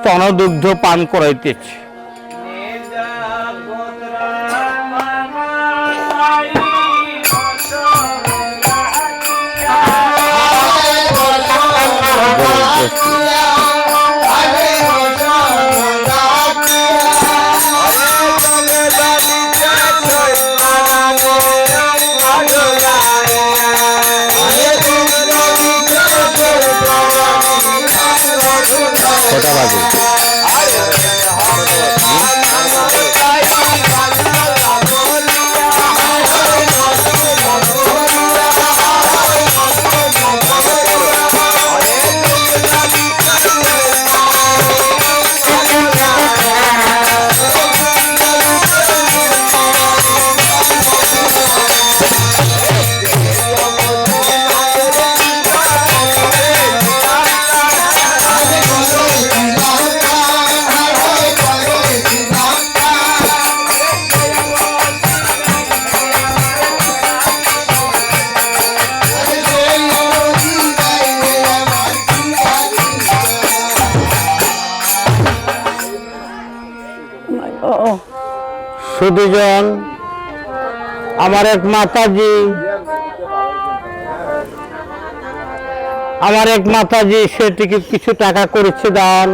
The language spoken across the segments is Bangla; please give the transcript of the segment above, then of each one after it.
স্তনদুগ্ধ পান করাইতেছে। কটা বাজে সুদীজন আমার এক মাতাজি। আমার এক মাতাজি, সে কিছু টাকা করেছে দান।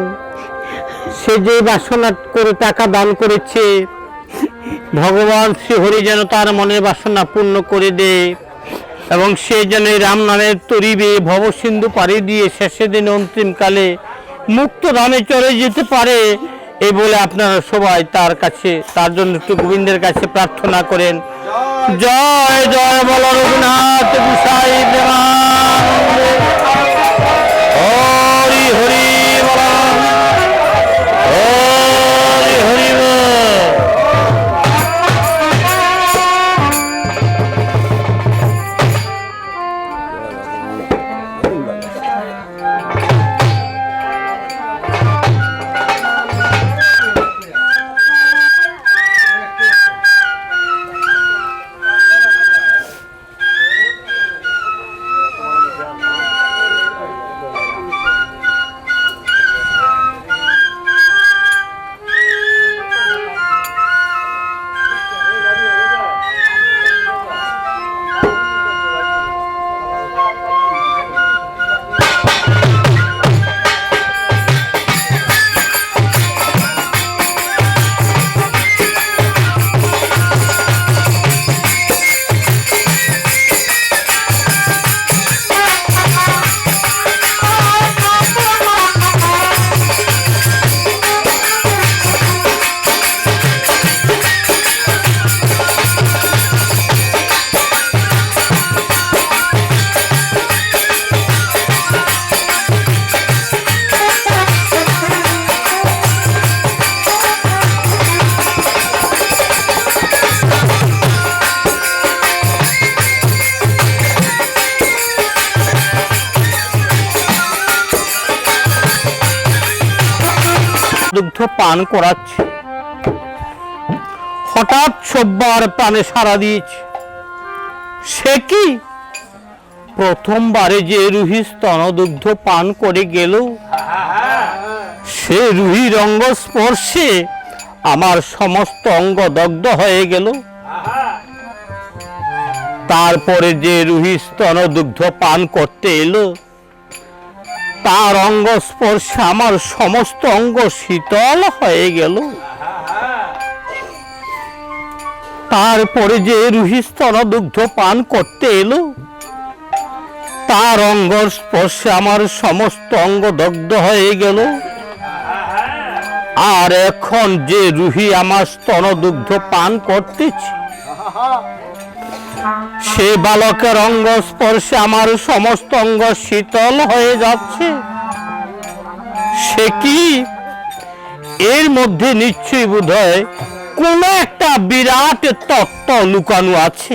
সে যে বাসনা করে টাকা দান করেছে, ভগবান শ্রী হরি যেন তার মনের বাসনা পূর্ণ করে দে এবং সে যেন এই রাম নামের তরিবে ভবসিন্ধু পাড়ি দিয়ে শেষের দিন অন্তিমকালে মুক্ত ধামে চলে যেতে পারে। এই বলে আপনারা সবাই তার কাছে, তার জন্য একটু গোবিন্দের কাছে প্রার্থনা করেন। জয় জয় বল রঘুনাথ দুগ্ধ পান করাচ্ছে। হঠাৎ সব্বার প্রাণে সারা দিয়েছে। সে কি? প্রথমবারে যে রুহি স্তনদুগ্ধ পান করে গেল। সে রুহি রঙ্গ স্পর্শে আমার সমস্ত অঙ্গ দগ্ধ হয়ে গেল। তারপরে যে রুহি স্তনদুগ্ধ পান করতে এলো তার অঙ্গ স্পর্শে আমার সমস্ত অঙ্গ শীতল হয়ে গেল। তারপরে যে রুহিস্তন দুগ্ধ পান করতে এলো, তার অঙ্গ স্পর্শে আমার সমস্ত অঙ্গ দগ্ধ হয়ে গেল। আর এখন যে রুহি আমার স্তন দুগ্ধ পান করতেছে সে বালকের অঙ্গ স্পর্শে আমার সমস্ত অঙ্গ শীতল হয়ে যাচ্ছে। সে কি? এর মধ্যে নিশ্চয়ই বোধ কোন একটা বিরাট তত্ত্ব লুকানো আছে।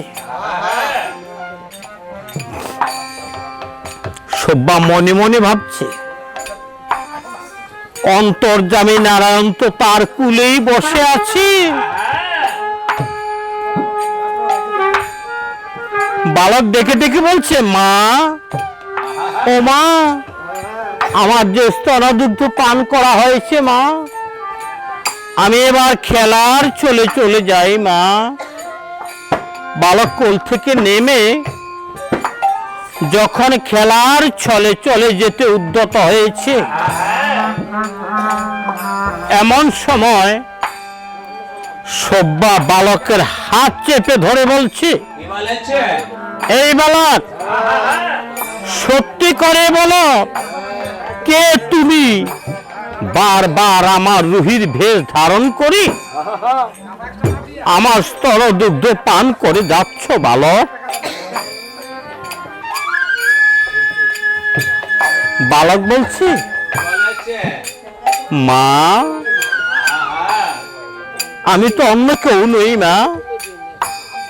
সব্বা মনে মনে ভাবছে অন্তর্জামী নারায়ণ তো তার কুলেই বসে আছে। বালক ডেকে ডেকে বলছে, মা, ও মা, আমার যে স্তনদুগ্ধ পান করা হয়েছে, মা, আমি এবার খেলার চলে চলে যাই, মা। বালক কোল থেকে নেমে যখন খেলার ছলে চলে যেতে উদ্যত হয়েছে, এমন সময় সব্বা বালকের হাত চেপে ধরে বলছে এই বালক, সত্যি করে বলো, কে তুমি? বারবার আমার রুহির ভেষ ধারণ করি, আমার স্তর দুগ্ধ পান করে যাচ্ছ বালক। বালক বলছি, মা, আমি তো অন্য কেউ নই, মা।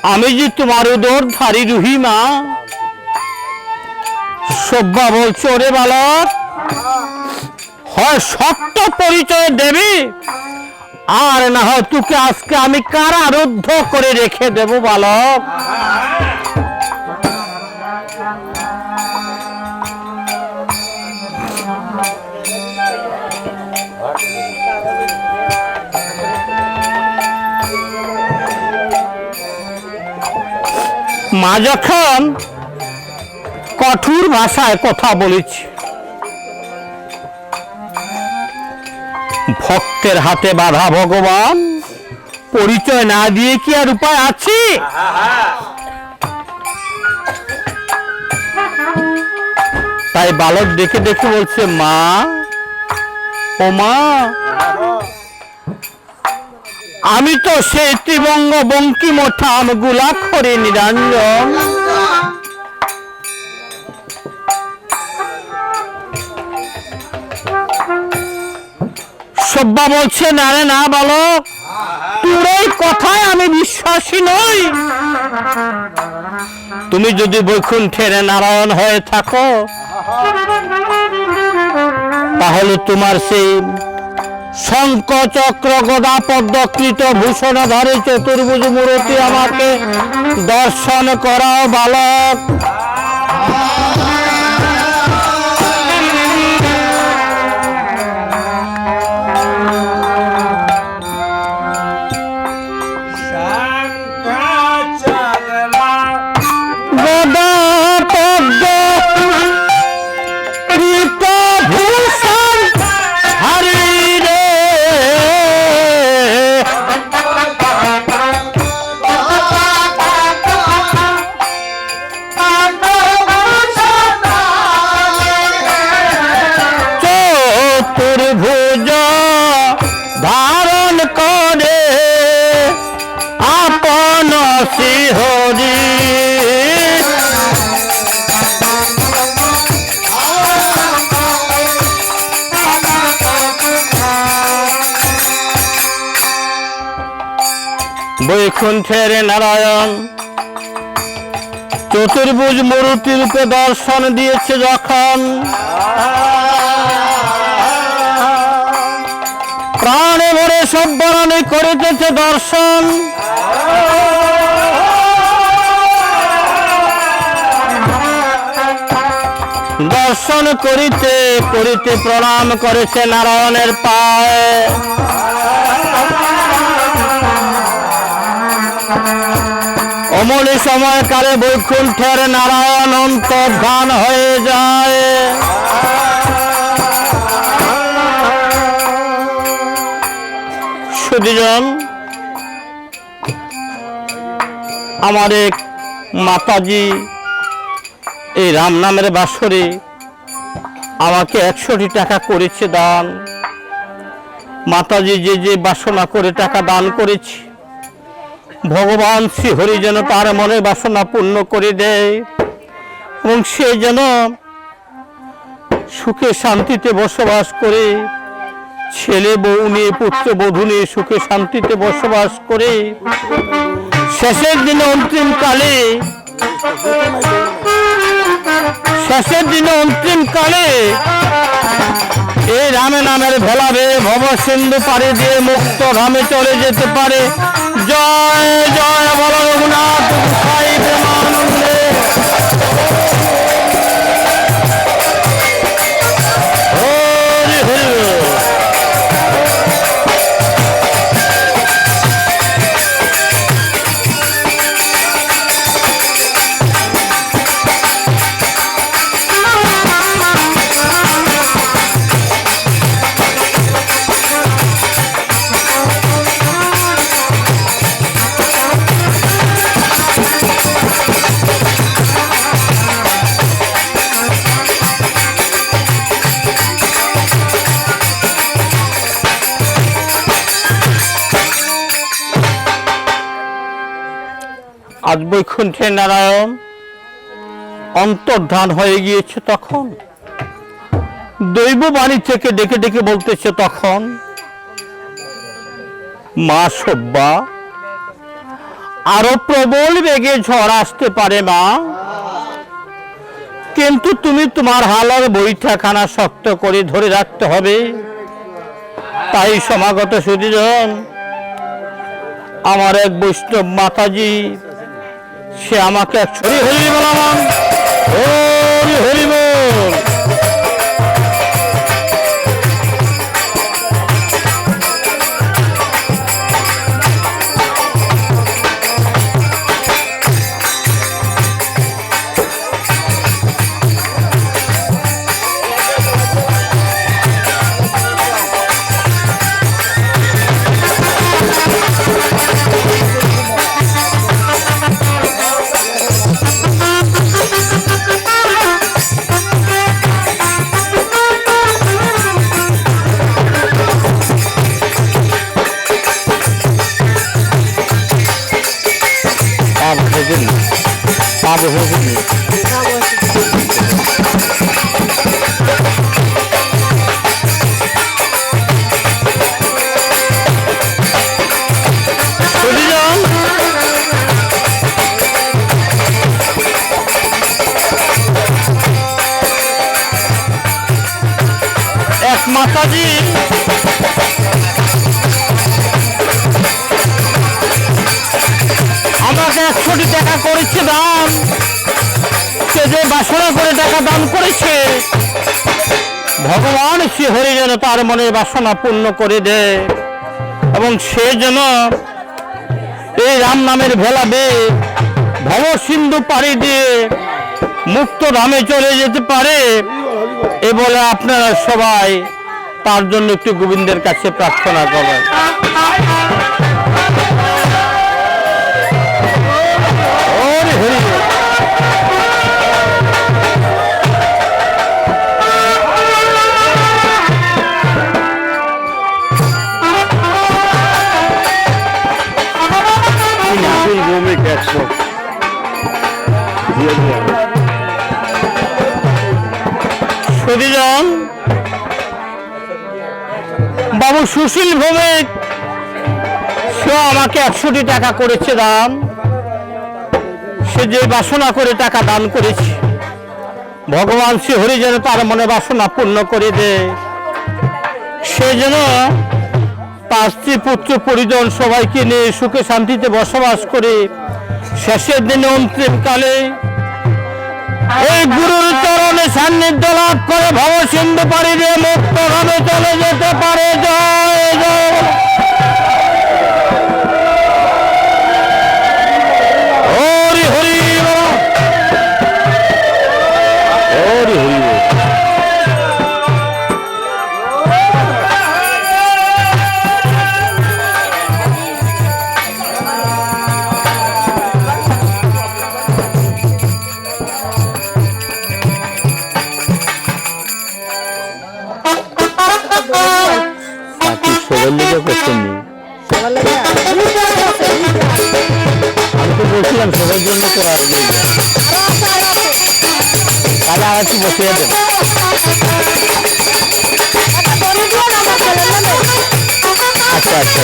আমি যে তোমার উদর ধারি রুহি মা সব্বা বলছে ওরে বালক? হয় সত্য পরিচয় দেবি, আর না হয় তোকে আজকে আমি কারারুদ্ধ করে রেখে দেব বালক। মা যখন কঠোর ভাষায় কথা বলেছি, ভক্তের হাতে বাধা ভগবান, পরিচয় না দিয়ে কি আর উপায় আছে? তাই বালক দেখে দেখে বলছে, মা, ও মা আমি তো সে ত্রিবঙ্গ বঙ্কিমঠাম গুলাক্ষরে নিরঞ্জন। সব্বা বলছে, না রে, না বলো। তোর এই কথায় আমি বিশ্বাসী নই। তুমি যদি বৈকুণ্ঠের নারায়ণ হয়ে থাকো, তাহলে তোমার সেই শঙ্খ চক্র গদা পদ্মকৃত ভূষণ ধরে চতুর্ভুজ মূর্তি আমাকে দর্শন করাও বালক। বৈকুণ্ঠের নারায়ণ। চতুর্ভুজ মূর্তি রূপে দর্শন দিয়েছে যখন। প্রাণে ভরে সব্বরণে করিতেছে দর্শন। দর্শন করিতে করিতে প্রণাম করেছে নারায়ণের পায়ে। অমনি সময়কালে বৈকুণ্ঠের নারায়ণ অন্তর্ধান হয়ে যায়। সুদীজন, আমার এক মাতাজি, এই রাম নামের বাসরে আমাকে একশোটি টাকা করেছে দান। মাতাজি যে যে বাসনা করে টাকা দান করেছে ভগবান শ্রীহরি যেন তার মনে বাসনা পূর্ণ করে দেয় এবং সে যেন সুখে শান্তিতে বসবাস করে, ছেলে বউ নিয়ে, পুত্র বধূ নিয়ে সুখে শান্তিতে বসবাস করে। শেষের দিনে অন্তিম কালে, শেষের দিনে অন্তিম কালে এই রামে নামের ভেলা বেয়ে ভব সিন্ধু পাড়ি দিয়ে মুক্ত ধামে চলে যেতে পারে। জয় জয় বল রঘুনাথ আজ বৈকুণ্ঠে নারায়ণ অন্তর্ধান হয়ে গিয়েছে তখন। দৈব বাণী থেকে ডেকে ডেকে বলতেছে তখন, মা সব্যা আরও প্রবল বেগে ঝড় আসতে পারে মা। কিন্তু তুমি তোমার হালার বৈঠাখানা শক্ত করে ধরে রাখতে হবে। তাই সমাগত সুদীজন আমার এক বৈষ্ণব মাতাজি সে আমাকে হরি হরি বলাম হরি হরি মাতাজি। আমাকে একশোটি টাকা করেছে দান সে যে বাসনা করে টাকা দান করেছে, ভগবান সে হরি যেন তার মনের বাসনা পূর্ণ করে দেয় এবং সে যেন এই রাম নামের ভেলা বেয়ে ভব সিন্ধু পাড়ি দিয়ে মুক্ত ধামে চলে যেতে পারে, এ বলে আপনারা সবাই তার জন্য একটু গোবিন্দের কাছে প্রার্থনা করেন। সুশীল ভৌমিক সে আমাকে একশোটি টাকা করেছে দান সে যে বাসনা করে টাকা দান করেছে। ভগবান শ্রী হরি যেন তার মনে বাসনা পূর্ণ করে দেয় সে যেন স্ত্রী পুত্র পরিজন সবাইকে নিয়ে সুখে শান্তিতে বসবাস করে। শেষের দিনে অন্তিম কালে এই সান্নিধ্য লাভ করে ভব সিন্ধু পাড়ি দিয়ে চলে যেতে পারে। জয় জয়। সবার জন্য করার তাহলে আর একটু বসে যাবেন আচ্ছা আচ্ছা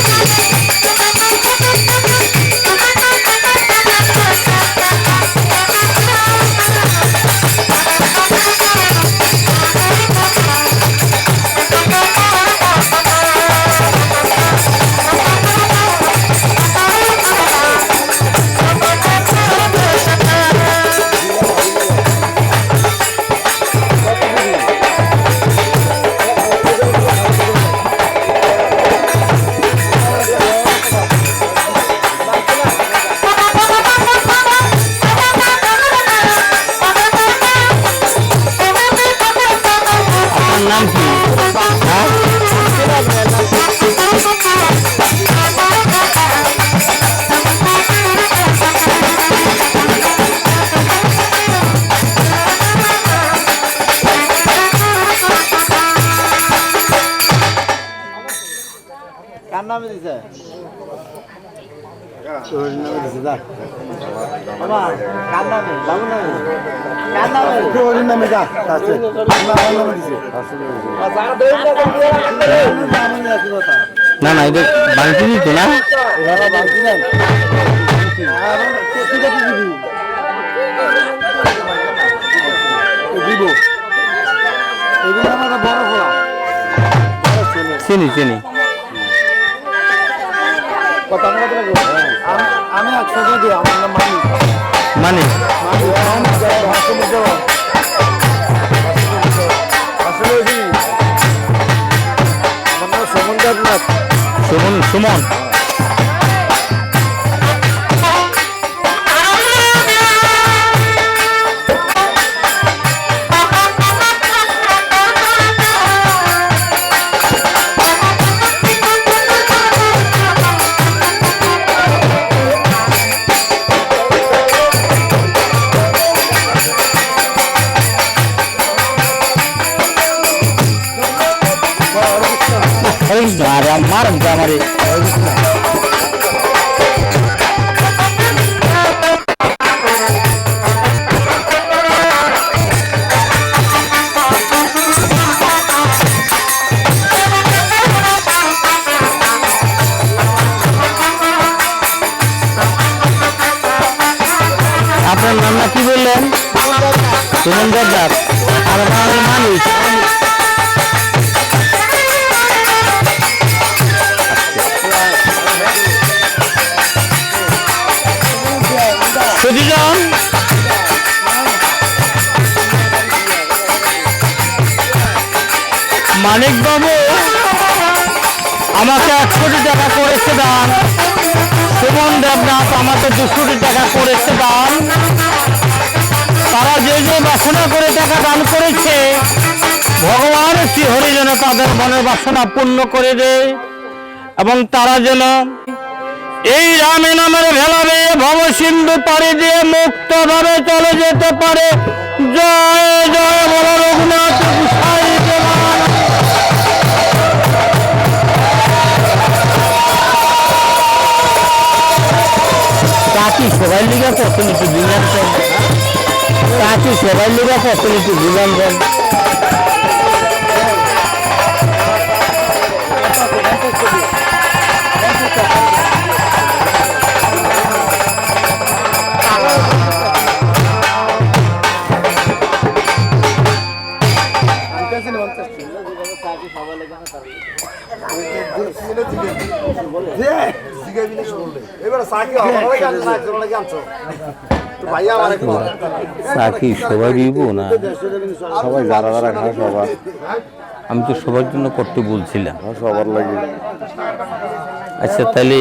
না না এটা বাড়িতে দিত না? চিনি চিনি। আমি একশো টাকা আমার নাম মানি মানি সমন সুমন সুমন আরে দান করেছে। ভগবান শ্রীহরি যেন তাদের মনের বাসনা পূর্ণ করে দেয় এবং তারা যেন এই রামে নামের ভেলাবে, ভব সিন্ধু পাড়ি দিয়ে মুক্ত ভাবে চলে যেতে পারে। জয় জয় বল রঘুনাথ সবাই লিগা কত নিচে কাকি সবাই কত নিচে বিমান এবার সাকি আমার জানতো না একজন কাকি সবাই দিব না? সবাই যারা যারা খায় সবার। আমি তো সবার জন্য করতে বলছিলাম। সবার লাগে। আচ্ছা তাহলে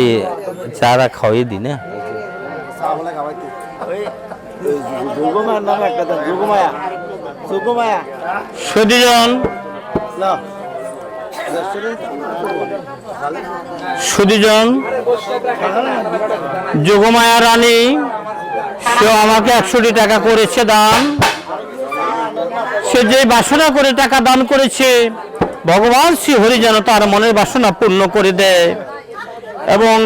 চারা খাওয়াই দি না? যোগমায়ার নাম একটা দেন যোগমায়া যোগমায়া সুদিজন না সুদিজন যোগমায়া রানী? সে আমাকে একশোটি টাকা করেছে দান। সে যে বাসনা করে টাকা দান করেছে ভগবান শ্রী হরি যেন তার মনের বাসনা পূর্ণ করে দেয় এবং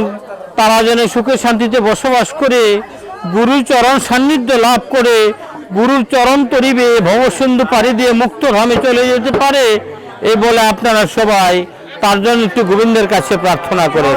তারা যেন সুখে শান্তিতে বসবাস করে গুরুর চরণ সান্নিধ্য লাভ করে গুরুর চরণ তরিবে ভবসিন্ধু পাড়ি দিয়ে মুক্ত ধামে চলে যেতে পারে এই বলে আপনারা সবাই তার জন্য একটু গোবিন্দের কাছে প্রার্থনা করেন।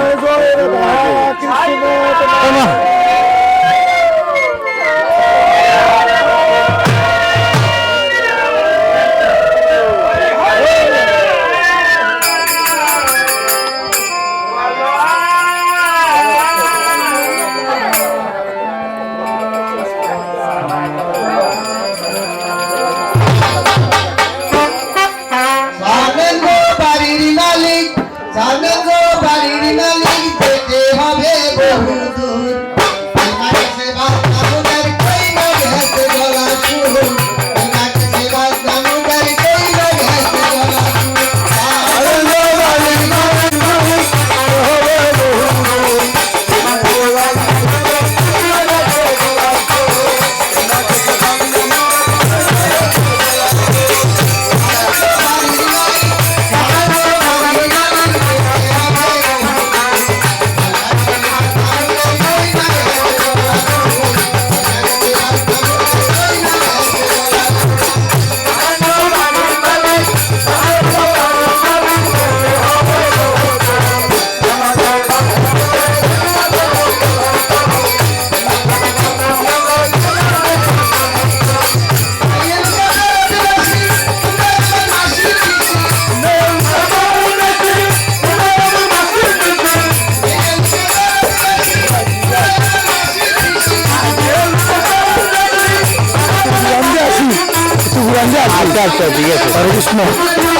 আচ্ছা আচ্ছা ঠিক আছে। কৃষ্ণ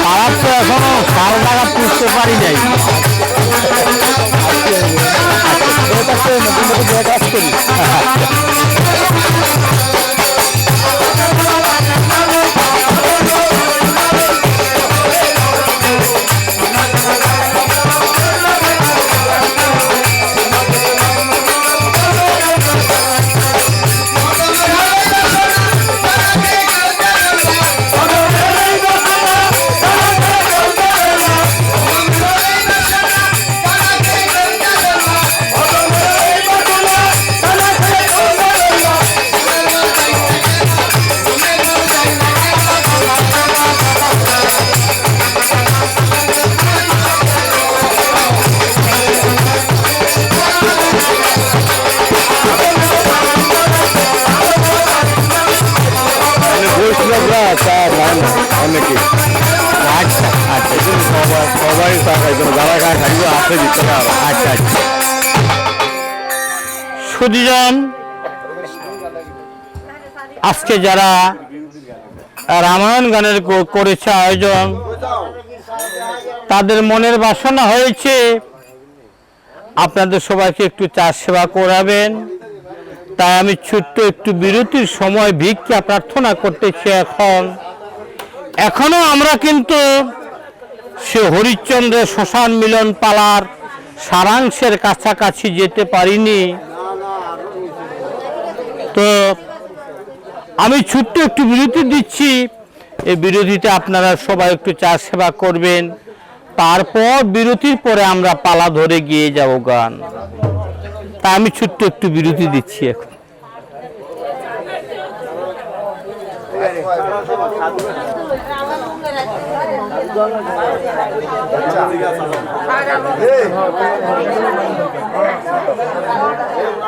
খারাপ তো এখনও কারও জায়গা পুষতে পারি নাই। কাজ করি সুদীজন আজকে যারা রামায়ণ গানের করেছে আয়োজন, তাদের মনের বাসনা হয়েছে, আপনাদের সবাইকে একটু চার সেবা করাবেন। তাই আমি ছোট্ট একটু বিরতির সময় ভিক্ষা প্রার্থনা করতেছি এখন। এখনও আমরা কিন্তু সে হরিশ্চন্দ্রের শ্মশান মিলন পালার সারাংশের কাছাকাছি যেতে পারিনি। তো আমি ছোট্ট একটু বিরতি দিচ্ছি। এই বিরতিতে আপনারা সবাই একটু চা সেবা করবেন। তারপর বিরতির পরে আমরা পালা ধরে গিয়ে যাব গান। তা আমি ছোট্ট একটু বিরতি দিচ্ছি এখন।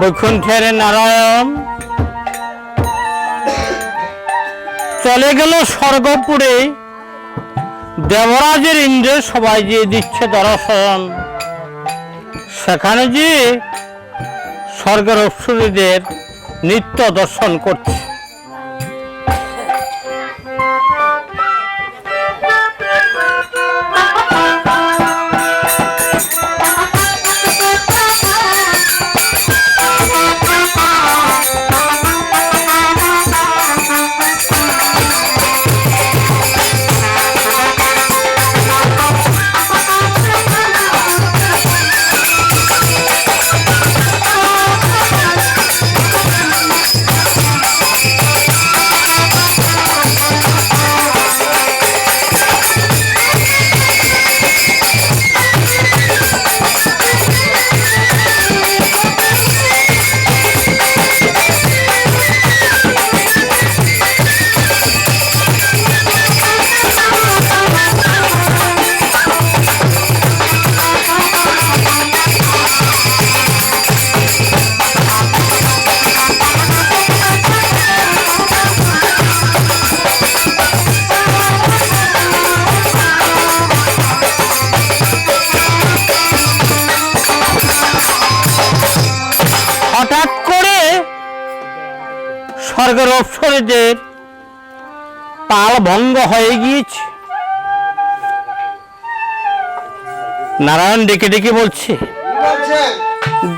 বৈকুণ্ঠের নারায়ণ। চলে গেল স্বর্গপুরে। দেবরাজের ইন্দ্রে সবাই যে দিচ্ছে দর্শন। সেখানে যে স্বর্গের অসুরীদের নিত্য দর্শন করছে। তাল ভঙ্গ হয়ে গিয়েছে। নারায়ণ ডেকে ডেকে বলছে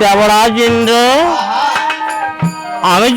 দেবরাজ ইন্দ্র আমি